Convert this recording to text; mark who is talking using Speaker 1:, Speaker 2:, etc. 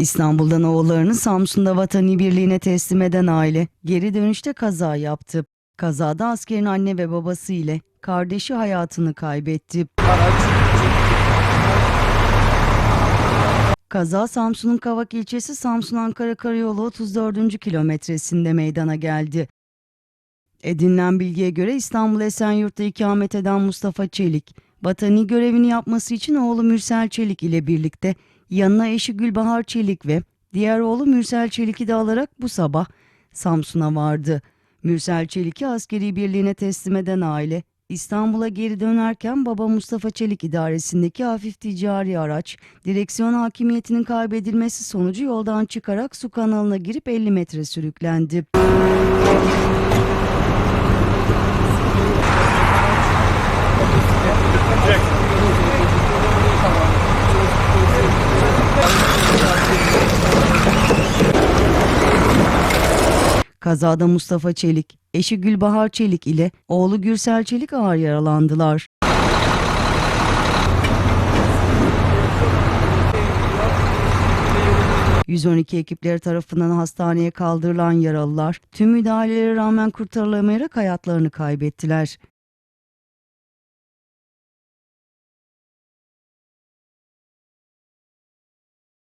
Speaker 1: İstanbul'dan oğullarını Samsun'da vatani birliğine teslim eden aile geri dönüşte kaza yaptı. Kazada askerin anne ve babası ile kardeşi hayatını kaybetti. Kaza Samsun'un Kavak ilçesi Samsun-Ankara Karayolu 34. kilometresinde meydana geldi. Edinilen bilgiye göre İstanbul Esenyurt'ta ikamet eden Mustafa Çelik, vatani görevini yapması için oğlu Mürsel Çelik ile birlikte yanına eşi Gülbahar Çelik ve diğer oğlu Mürsel Çelik'i de alarak bu sabah Samsun'a vardı. Mürsel Çelik'i askeri birliğine teslim eden aile, İstanbul'a geri dönerken baba Mustafa Çelik idaresindeki hafif ticari araç, direksiyon hakimiyetinin kaybedilmesi sonucu yoldan çıkarak su kanalına girip 50 metre sürüklendi. Kazada Mustafa Çelik, eşi Gülbahar Çelik ile oğlu Gürsel Çelik ağır yaralandılar. ...112 ekipleri tarafından hastaneye kaldırılan yaralılar... ...tüm müdahalelere rağmen kurtarılamayarak hayatlarını kaybettiler.